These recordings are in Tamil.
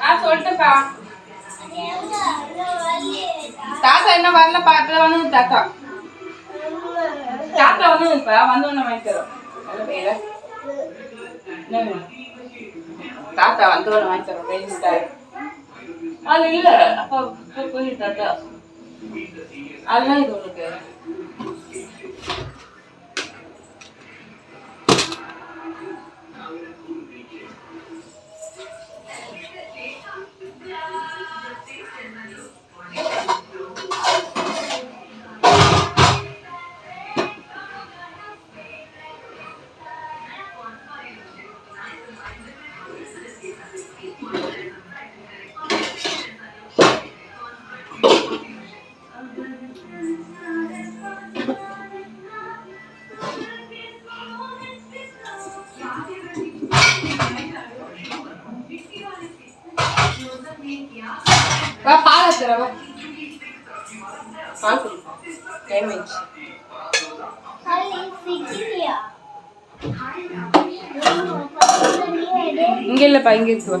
ஆ தாத்தா என்ன வரல பார்த்து வந்து தாத்தா. தாத்தா வந்து இப்ப வந்து ஒன்று வாங்கிக்கிறோம் தாத்தா வந்து ஒன்று வாங்கிக்கிறோம் அது இல்ல. அப்பா போய் போய் தாத்தா அதெல்லாம் இது உனக்கு. வா பால் வச்சுறேன் வா பால் குடி டைம் ஆயிடுச்சு. இங்க இல்லப்பா இங்க இருக்கு வா.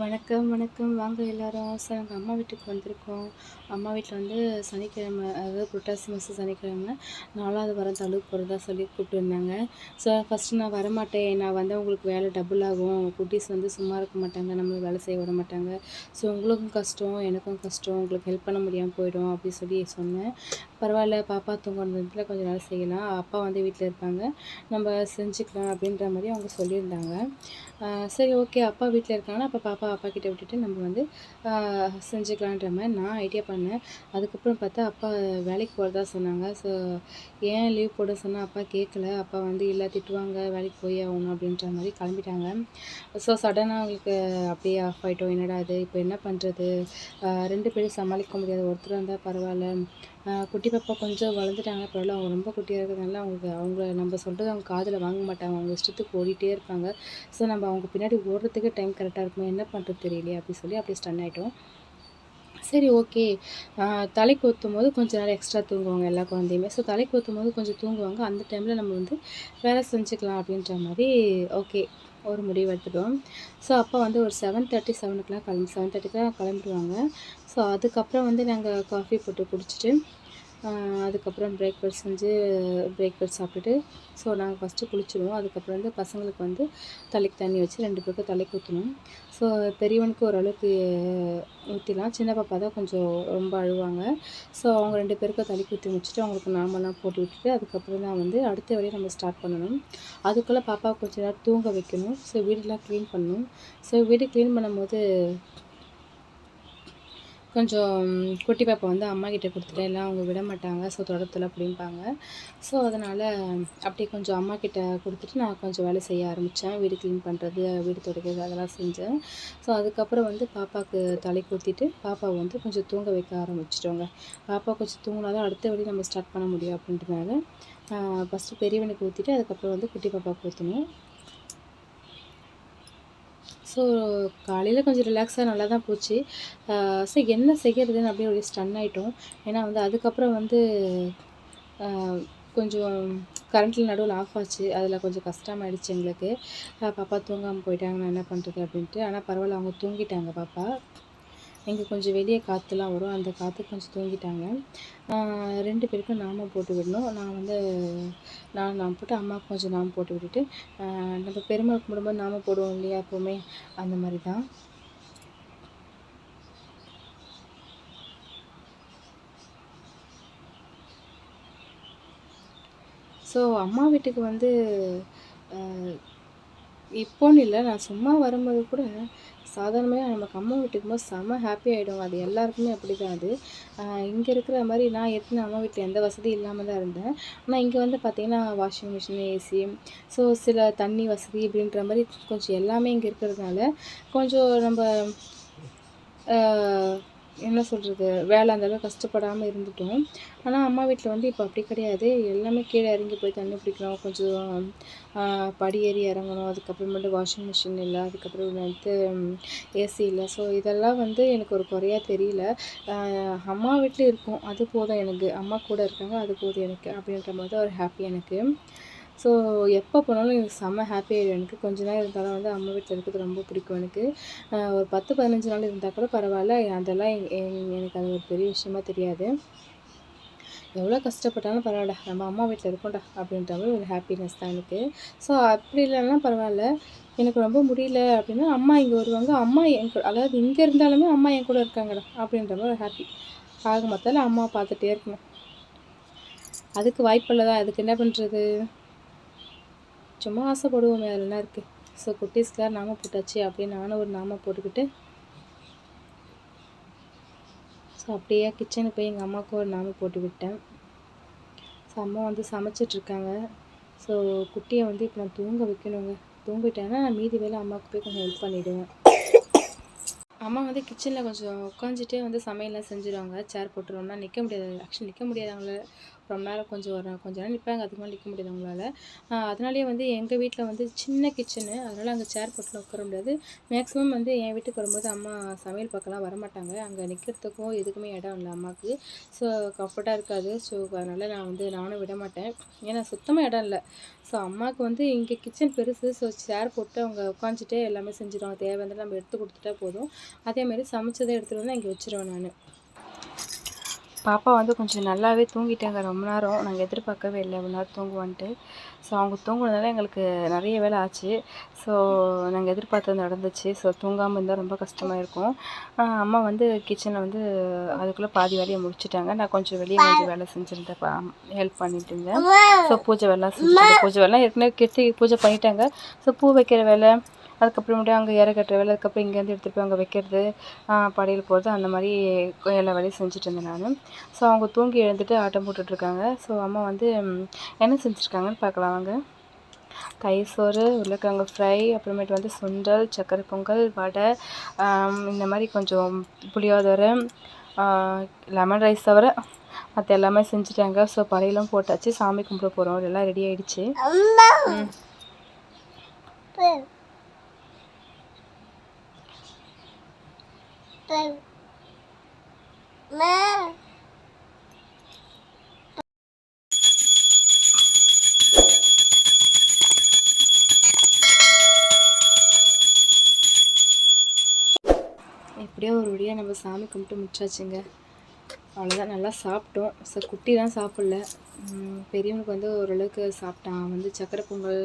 வணக்கம் வணக்கம். வாங்க எல்லாரும். சார் நாங்கள் அம்மா வீட்டுக்கு வந்திருக்கோம். அம்மா வீட்டில் வந்து சனிக்கிழமை அதாவது புரட்டாசி மாதம் சனிக்கிழமை நாலாவது வாரம் தழுவு போகிறதா சொல்லி கூப்பிட்டுருந்தாங்க. ஸோ ஃபஸ்ட்டு நான் வரமாட்டேன். நான் வந்து உங்களுக்கு வேலை டபுள் ஆகும். குட்டீஸ் வந்து சும்மா இருக்க மாட்டாங்க. நம்மளை வேலை செய்ய விட மாட்டாங்க. ஸோ உங்களுக்கும் கஷ்டம் எனக்கும் கஷ்டம். உங்களுக்கு ஹெல்ப் பண்ண முடியாமல் போயிடும் அப்படின்னு சொல்லி சொன்னேன். பரவாயில்ல பாப்பா தூங்குறதுல கொஞ்சம் நாள் செய்யலாம். அப்பா வந்து வீட்டில் இருப்பாங்க. நம்ம செஞ்சுக்கலாம் அப்படின்ற மாதிரி அவங்க சொல்லியிருந்தாங்க. சரி ஓகே அப்பா வீட்டில் இருக்காங்கன்னா அப்போ பாப்பா அப்பா கிட்டே விட்டுட்டு நம்ம வந்து செஞ்சுக்கலான்ற மாதிரி நான் ஐடியா பண்ணேன். அதுக்கப்புறம் பார்த்தா அப்பா வேலைக்கு போகிறதா சொன்னாங்க. ஸோ ஏன் லீவ் போட சொன்னால் அப்பா கேட்கல அப்பா வந்து இல்லை திட்டுவாங்க வேலைக்கு போய் ஆகணும் அப்படின்ற மாதிரி கிளம்பிட்டாங்க. ஸோ சடனாக அவங்களுக்கு அப்படியே ஆஃப் ஆகிட்டோம் என்னடா இது? இப்போ என்ன பண்ணுறது ரெண்டு பேரும் சமாளிக்க முடியாது ஒருத்தர் இருந்தால் பரவாயில்ல. குட்டி பாப்பா கொஞ்சம் வளர்ந்துட்டாங்க. பரவாயில்ல அவங்க ரொம்ப குட்டியாக இருக்கிறதுனால அவங்க அவங்க நம்ம சொல்கிறது அவங்க காதில் வாங்க மாட்டாங்க. அவங்க இஷ்டத்துக்கு ஓடிட்டே இருப்பாங்க. ஸோ நம்ம அவங்க பின்னாடி ஓடுறதுக்கு டைம் கரெக்டாக இருக்கும்? என்ன பண்ணுறது தெரியலையே அப்படி சொல்லி அப்படியே ஸ்டன் ஆகிட்டோம் சரி ஓகே தலைக்கு ஊற்றும் போது கொஞ்சம் நேரம் எக்ஸ்ட்ரா தூங்குவாங்க எல்லா குழந்தையுமே. ஸோ தலைக்கு ஊற்றும் போது கொஞ்சம் தூங்குவாங்க. அந்த டைமில் நம்ம வந்து வேலை செஞ்சுக்கலாம் அப்படின்ற மாதிரி ஓகே ஒரு முடிவு எடுத்துட்டோம். ஸோ அப்போ வந்து ஒரு செவன் தேர்ட்டி செவனுக்குலாம் கிளம்பி செவன் தேர்ட்டிக்கெலாம் கிளம்பிடுவாங்க. ஸோ அதுக்கப்புறம் வந்து நாங்கள் காஃபி போட்டு குடிச்சிட்டு அதுக்கப்புறம் பிரேக்ஃபாஸ்ட் செஞ்சு பிரேக்ஃபாஸ்ட் சாப்பிட்டுட்டு ஸோ நாங்கள் ஃபஸ்ட்டு குளிச்சிடுவோம். அதுக்கப்புறம் வந்து பசங்களுக்கு வந்து தலைக்கு தண்ணி வச்சு ரெண்டு பேருக்கும் தலைக்கு ஊற்றணும் ஸோ பெரியவனுக்கு ஓரளவுக்கு ஊற்றிலாம் சின்ன பாப்பா தான் கொஞ்சம் ரொம்ப அழுவாங்க. ஸோ அவங்க ரெண்டு பேருக்கும் தலைக்கு ஊற்றி முடிச்சுட்டு அவங்களுக்கு நாமெல்லாம் போட்டு விட்டுட்டு அதுக்கப்புறம் தான் வந்து அடுத்த வேலையை நம்ம ஸ்டார்ட் பண்ணணும். அதுக்குள்ளே பாப்பா கொஞ்சம் நேரம் தூங்க வைக்கணும். ஸோ வீடெல்லாம் க்ளீன் பண்ணணும். ஸோ வீடு க்ளீன் பண்ணும்போது கொஞ்சம் குட்டி பாப்பா வந்து அம்மா கிட்டே கொடுத்துட்டு எல்லாம் அவங்க விட மாட்டாங்க. ஸோ தொடரத்தில் அப்படிம்பாங்க. ஸோ அதனால் அப்படியே கொஞ்சம் அம்மா கிட்ட கொடுத்துட்டு நான் கொஞ்சம் வேலை செய்ய ஆரம்பித்தேன் வீடு க்ளீன் பண்ணுறது வீடு துடைக்கிறது அதெல்லாம் செஞ்சேன். ஸோ அதுக்கப்புறம் வந்து பாப்பாவுக்கு தலை ஊற்றிட்டு பாப்பாவை வந்து கொஞ்சம் தூங்க வைக்க ஆரம்பிச்சிட்டோங்க. பாப்பா கொஞ்சம் தூங்கினா தான் அடுத்த வழி நம்ம ஸ்டார்ட் பண்ண முடியும் அப்படின்றதுனால ஃபஸ்ட்டு பெரியவனுக்கு ஊற்றிட்டு அதுக்கப்புறம் வந்து குட்டி பாப்பாவுக்கு ஊற்றணும் ஸோ காலையில் கொஞ்சம் ரிலாக்ஸாக நல்லா தான் போச்சு. ஸோ என்ன செய்கிறதுன்னு அப்படியே ஒரு ஸ்டன் ஆகிட்டோம் ஏன்னா வந்து அதுக்கப்புறம் வந்து கொஞ்சம் கரண்ட்டில் நடுவில் ஆஃப் ஆச்சு. அதில் கொஞ்சம் கஷ்டமாயிடுச்சு எங்களுக்கு. பாப்பா தூங்காமல் போயிட்டாங்க. நான் என்ன பண்ணுறது அப்படின்ட்டு. ஆனால் பரவாயில்ல அவங்க தூங்கிட்டாங்க பாப்பா. இங்கே கொஞ்சம் வெளியே காற்றுலாம் வரும். அந்த காற்று கொஞ்சம் தூங்கிட்டாங்க. ரெண்டு பேருக்கும் நாம் போட்டு விடணும். நான் வந்து நான் நாம் போட்டு அம்மாவுக்கு கொஞ்சம் நாம் போட்டு விட்டுட்டு நம்ம பெருமாள் கும்பிடும்போது நாம் போடுவோம் இல்லையா எப்போவுமே? அந்த மாதிரி தான் ஸோ அம்மா வீட்டுக்கு வந்து இப்போன்னு இல்லை நான் சும்மா வரும்போது கூட சாதாரணமாக நமக்கு அம்மா வீட்டுக்கு போது செம்ம ஹாப்பி ஆகிடும் அது எல்லாருக்குமே அப்படி தான் அது இங்கே இருக்கிற மாதிரி நான் ஏற்கனவே அம்மா வீட்டில் எந்த வசதியும் இல்லாமல் தான் இருந்தேன். ஆனால் இங்கே வந்து பார்த்திங்கன்னா வாஷிங் மிஷின் ஏசி ஸோ சில தண்ணி வசதி இப்படின்ற மாதிரி கொஞ்சம் எல்லாமே இங்கே இருக்கிறதுனால கொஞ்சம் நம்ம என்ன சொல்கிறது வேலை அந்தளவு கஷ்டப்படாமல் இருந்துட்டோம். ஆனால் அம்மா வீட்டில் வந்து இப்போ அப்படி கிடையாது. எல்லாமே கீழே இறங்கி போய் தண்ணி பிடிக்கணும் கொஞ்சம் படி ஏறி இறங்கணும். அதுக்கப்புறமேட்டு வாஷிங் மிஷின் இல்லை அதுக்கப்புறம் வந்து ஏசி இல்லை. ஸோ இதெல்லாம் வந்து எனக்கு ஒரு குறையாக தெரியல. அம்மா வீட்டில் இருக்கும். அது போதும் எனக்கு. அம்மா கூட இருக்காங்க. அது போதும் எனக்கு. அப்படின்ற மாதிரி தான் ஒரு ஹாப்பி எனக்கு. ஸோ எப்போ போனாலும் எனக்கு செம்ம ஹாப்பி ஆகிடும் எனக்கு கொஞ்ச நேரம் இருந்தாலும் வந்து அம்மா வீட்டில் இருக்கிறது ரொம்ப பிடிக்கும் எனக்கு. ஒரு பத்து பதினஞ்சு நாள் இருந்தால் கூட பரவாயில்ல. அதெல்லாம் எனக்கு அது ஒரு பெரிய விஷயமா தெரியாது. எவ்வளோ கஷ்டப்பட்டாலும் பரவாயில்ல. நம்ம அம்மா வீட்டில் இருக்கோம்டா அப்படின்ற மாதிரி ஒரு ஹாப்பினஸ் தான் எனக்கு. ஸோ அப்படி இல்லைன்னா பரவாயில்ல. எனக்கு ரொம்ப முடியல அப்படின்னா அம்மா இங்கே வருவாங்க. அம்மா என் கூட அதாவது இங்கே இருந்தாலுமே அம்மா என் கூட இருக்காங்கடா அப்படின்ற மாதிரி ஒரு ஹாப்பி ஆக மொத்தத்தில் அம்மா பார்த்துட்டே இருக்கணும். அதுக்கு வாய்ப்பில்லை தான் அதுக்கு என்ன பண்ணுறது சும்மா ஆசைப்படுவோமே அதெல்லாம் இருக்குது ஸோ குட்டீஸ்க்கெலாம் நாம போட்டாச்சு அப்படின்னு நானும் ஒரு நாம போட்டுக்கிட்டு ஸோ அப்படியே கிச்சனுக்கு போய் எங்கள் அம்மாவுக்கு ஒரு நாம போட்டு விட்டேன். ஸோ அம்மா வந்து சமைச்சிட்ருக்காங்க ஸோ குட்டியை வந்து இப்போ நான் தூங்க வைக்கணுங்க. தூங்கிட்டேன்னா நான் மீதி வேலை அம்மாவுக்கு போய் கொஞ்சம் ஹெல்ப் பண்ணிவிடுவேன் அம்மா வந்து கிச்சனில் கொஞ்சம் உட்காந்துட்டே வந்து சமையல்லாம் செஞ்சுருவாங்க. சேர் போட்டுருவோம்னா நிற்க முடியாது. ஆக்சுவலி நிற்க முடியாது அவங்கள ரொம்ப நேரம் கொஞ்சம் ஒரு கொஞ்ச நேரம் நிற்பாங்க அதுக்கு மேலே நிற்க முடியாது அவங்களால. அதனாலேயே வந்து எங்கள் வீட்டில் வந்து சின்ன கிச்சனு அதனால் அங்கே சேர் போட்டுலாம் உட்கார முடியாது. மேக்ஸிமம் வந்து என் வீட்டுக்கு வரும்போது அம்மா சமையல் பக்கம்லாம் வரமாட்டாங்க. அங்கே நிற்கிறதுக்கும் எதுக்குமே இடம் இல்லை அம்மாவுக்கு ஸோ கம்ஃபர்ட்டாக இருக்காது. ஸோ அதனால் நான் வந்து நானும் விட மாட்டேன். ஏன்னா சுத்தமாக இடம் இல்லை. ஸோ அம்மாவுக்கு வந்து இங்கே கிச்சன் பெருசு. ஸோ சேர் போட்டு அவங்க உட்காந்துட்டே எல்லாமே செஞ்சிடும் தேவை வந்து நம்ம எடுத்து கொடுத்துட்டா போதும். அதேமாரி சமைச்சதை எடுத்துகிட்டு வந்து இங்கே வச்சிருவேன் நான். பாப்பா வந்து கொஞ்சம் நல்லாவே தூங்கிட்டாங்க ரொம்ப நேரம். நாங்கள் எதிர்பார்க்கவே இல்லை. இவ்வளோ நேரம் தூங்குவான்ட்டு. ஸோ அவங்க தூங்குனதால எங்களுக்கு நிறைய வேலை ஆச்சு. ஸோ நாங்கள் எதிர்பார்த்தது நடந்துச்சு. ஸோ தூங்காமல் இருந்தால் ரொம்ப கஷ்டமாக இருக்கும். அம்மா வந்து கிச்சனில் வந்து அதுக்குள்ளே பாதி வேலையை முடிச்சுட்டாங்க. நான் கொஞ்சம் வெளியே கொஞ்சம் வேலை செஞ்சுருந்தேன் ஹெல்ப் பண்ணிட்டு இருந்தேன் ஸோ பூஜை வேலை செஞ்சு பூஜை வேலை ஏற்கனவே கெட்டி பூஜை பண்ணிட்டாங்க. ஸோ பூ வைக்கிற வேலை அதுக்கப்புறமேட்டு அங்கே இற கட்டுற வேலை அதுக்கப்புறம் இங்கேருந்து எடுத்துகிட்டு போய் அங்கே வைக்கிறது படையல் போடுறது அந்த மாதிரி எல்லா வேலையும் செஞ்சுட்டு இருந்தேன் நான். ஸோ அவங்க தூங்கி எழுந்துட்டு ஆட்டம் போட்டுட்ருக்காங்க. ஸோ அம்மா வந்து என்ன செஞ்சுருக்காங்கன்னு பார்க்கலாம் வாங்க. தயிர் சோறு உருளைக்கிழங்கு ஃப்ரை அப்புறமேட்டு வந்து சுண்டல் சக்கரை பொங்கல் வடை இந்த மாதிரி கொஞ்சம் புளியோதரை லெமன் ரைஸ் தவிர மற்ற எல்லாமே செஞ்சுட்டாங்க. ஸோ படையெல்லாம் போட்டாச்சு. சாமி கும்பிட போகிறோம் எல்லாம் ரெடி ஆயிடுச்சு. எப்படியோ ஒரு வழியாக நம்ம சாமி கும்பிட்டு முடிச்சாச்சுங்க. அவ்வளோதான் நல்லா சாப்பிட்டோம். ஸோ குட்டி தான் சாப்பிடல. பெரியவனுக்கு வந்து ஓரளவுக்கு சாப்பிட்டான். வந்து சக்கரை பொங்கல்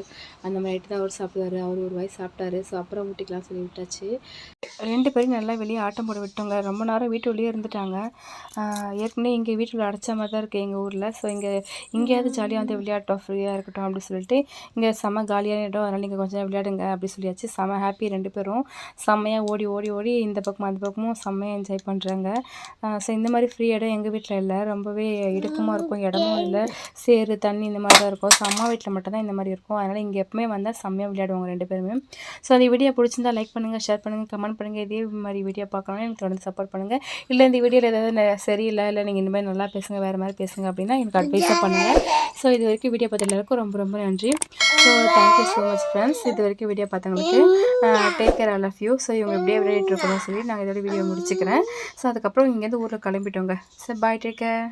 அந்த மாதிரி தான் அவர் சாப்பிடுவாரு. அவர் ஒரு வாய் சாப்பிட்டாரு. ஸோ அப்புறம் ஊட்டிக்கலாம் சொல்லி விட்டாச்சு ரெண்டு பேரும் நல்லா வெளியே ஆட்டம் போட விட்டோங்க. ரொம்ப நேரம் வீட்டுக்குள்ளேயே இருந்துட்டாங்க. ஆஹ் ஏற்கனவே இங்கே வீட்டுக்குள்ள அடைச்ச மாதிரி தான் இருக்குது எங்கள் ஊரில். ஸோ இங்கே இங்கேயாவது ஜாலியாக வந்து விளையாட்டோம் ஃப்ரீயாக இருக்கட்டும் அப்படி சொல்லிட்டு. இங்கே செம்ம காலியான இடம். அதனால் நீங்கள் கொஞ்சம் நேரம் விளையாடுங்க அப்படி சொல்லியாச்சு. செம்ம ஹாப்பி ரெண்டு பேரும். செம்மையாக ஓடி ஓடி ஓடி இந்த பக்கமும் அந்த பக்கமும் செம்மையாக என்ஜாய் பண்ணுறாங்க ஸோ இந்த மாதிரி ஃப்ரீ இடம் எங்கள் வீட்டில் இல்லை. ரொம்பவே இடுக்கமாக இருக்கும். இடமும் இல்லை. சேரு தண்ணி இந்த மாதிரி தான் இருக்கும். ஸோ அம்மா வீட்டில் மட்டும்தான் இந்த மாதிரி இருக்கும். அதனால் இங்கே எப்பவுமே வந்தால் செம்மையாக விளையாடுவாங்க ரெண்டு பேருமே. ஸோ அந்த வீடியோ பிடிச்சிருந்தா லைக் பண்ணுங்கள் ஷேர் பண்ணுங்கள் கமெண்ட் பண்ணுங்கள் இதே மாதிரி வீடியோ பார்க்கணும்னா எனக்கு தொடர்ந்து சப்போர்ட் பண்ணுங்கள் இல்லை இந்த வீடியோவில் ஏதாவது சரியில்லை இல்லை நீங்கள் இந்த மாதிரி நல்லா பேசுங்க வேறு மாதிரி பேசுங்க அப்படின்னா எனக்கு அட்வைஸாக பண்ணுங்கள் ஸோ இது வரைக்கும் வீடியோ பார்த்த ரொம்ப ரொம்ப நன்றி. So thank you so much friends இது வரைக்கும் வீடியோ பார்த்தவங்களுக்கு take care all of you so இவங்க எப்படியே விளையாடிட்டு இருக்கணும்னு சொல்லி நாங்கள் இதோட வீடியோ முடிச்சுக்கிறேன். ஸோ அதுக்கப்புறம் இங்கேருந்து ஊரில் கிளம்பிட்டோங்க. So bye take care